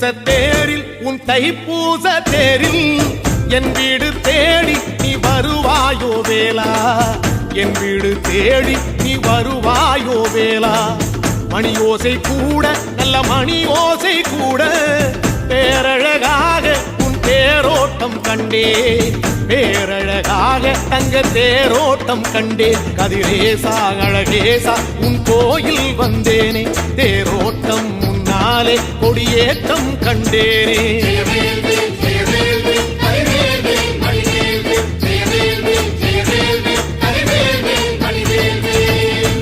பூச தேரில் உன் தைப்பூச தேரில் என் வீடு தேடி நீ வருவாயோ வேலா என் வீடு தேடி நீ வருவாயோ வேலா மணி ஓசை கூட நல்ல மணி ஓசை கூட பேரழகாக உன் தேரோட்டம் கண்டே. பேரழகாக தங்க தேரோட்டம் கண்டே. கதிரேசா அழகேசா உன் கோயில் வந்தேனே. தேரோட்டம் நாளே கொடியேற்றம் கண்டேனே.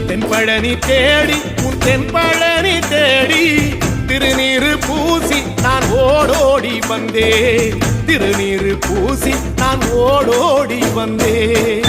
தென்பழனி தேடி உன் தென்பழனி தேடி திருநீரு பூசி நான் ஓடோடி வந்தேன். திருநீரு பூசி நான் ஓடோடி வந்தேன்.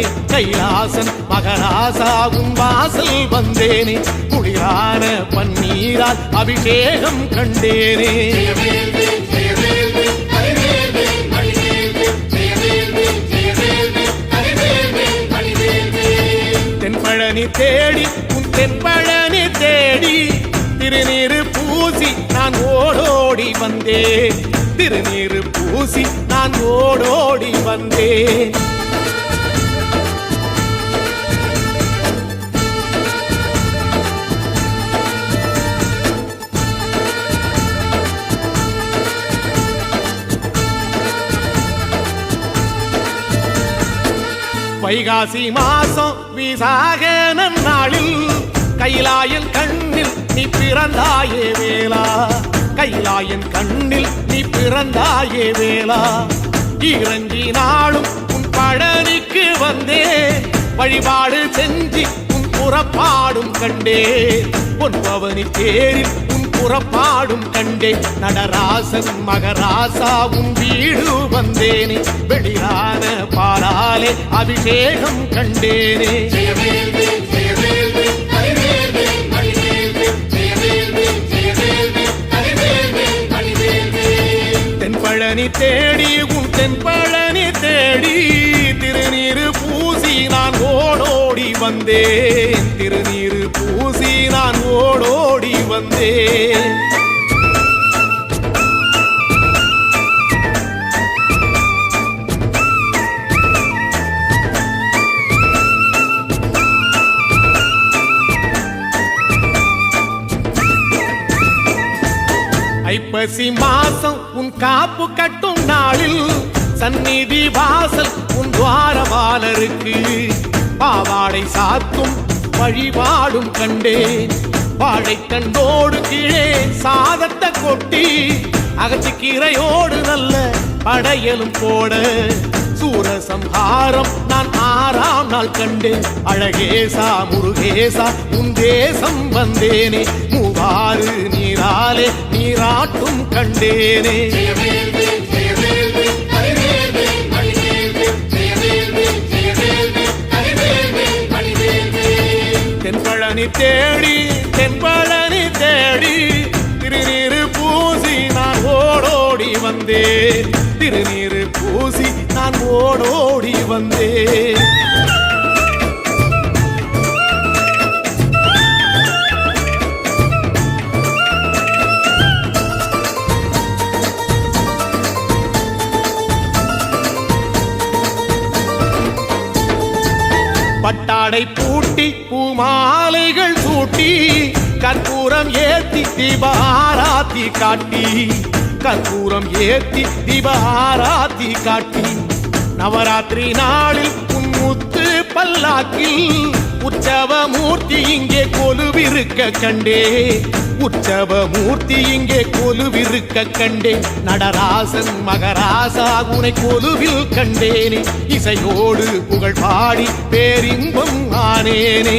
வந்தேனே கைலாசன் மகராசாவும் வாசல் வந்தேனே. குளிரான பன்னீரால் அபிஷேகம் கண்டேனே. தென்பழனி தேடி உன் தென்பழனி தேடி. திருநீரு பூசி நான் ஓடோடி வந்தேன். திருநீரு பூசி நான் ஓடோடி வந்தேன். வைகாசி மாசம் விசாக நன்னாளில் கைலாயன் கண்ணில் நீ பிறந்தாயே வேளா. கைலாயன் கண்ணில் நீ பிறந்தாயே வேளா. இறங்கி நாளும் உன் பழனிக்கு வந்தே. வழிபாடு செஞ்சு உன் புறப்பாடும் கண்டே. உன் பவனி தேரில் உன் புறப்பாடும் கண்டே நடராசன் மகராசாவும் வீடு வந்தேனே. வெளியான பாலாலே அபிஷேகம் கண்டேனே. தென்பழனி தேடி உன் தென்பழனி தேடி திருநீரு பூசி நான் ஓடோடி வந்தேன். திருநீரு பூசி நான் ஓடோ வந்தே. ஐப்பசி மாசம் உன் காப்பு கட்டும் நாளில் சந்நிதி வாசல் உன் துவாரவாளருக்கு பாவாடை சாத்தும் வழிபாடும் கண்டேன். வாழைத்தண்டோடு கீழே சாதத்தை கொட்டி அகச்சி கீரையோடு நல்ல படையலும் போட. சூரசம்ஹாரம் நான் ஆறாம் நாள் கண்டேன் அழகேசா முருகேசா உன் தேசம் வந்தேனே. மூவாறு நீராலே நீராட்டும் கண்டேனே. தென்பழனி தேடி வந்தே. திருநீர் பூசி நான் ஓடோடி வந்தே. பட்டாடை பூட்டி பூமாலைகள் சூட்டி கற்பூரம் ஏத்தி தீபாராத்தி காட்டி. கற்பூரம் ஏத்தி தீபாராத்தி காட்டி நவராத்திரி நாளில் முத்து பல்லாக்கில் உற்சவ மூர்த்தி இங்கே கொலுவிருக்க கண்டே. உற்சவ மூர்த்தி இங்கே கொலுவிருக்க கண்டேன் நடராசன் மகராசா உனை கொலுவில் கண்டேனே. இசையோடு புகழ் பாடி பேரின்பம் ஆனேனே.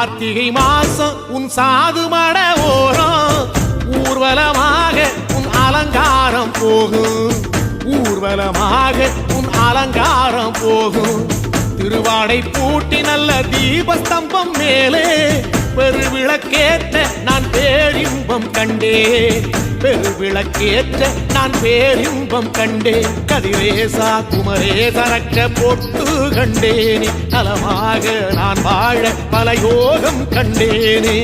கார்த்திகை மாசம் உன் சாது மட ஓரம். ஊர்வலமாக உன் அலங்காரம் போகும். ஊர்வலமாக உன் அலங்காரம் போகும். திருவாடை பூட்டி நல்ல தீபஸ்தம்பம் மேலே. பெருவிளக்கேற்ற நான் பேரின்பம் கண்டேன். பெருவிளக்கேற்ற நான் பேரின்பம் கண்டேன். கதிரேசா குமரே தரக்க போட்டு கண்டேனே. நலமாக நான் வாழ பல யோகம் கண்டேனே.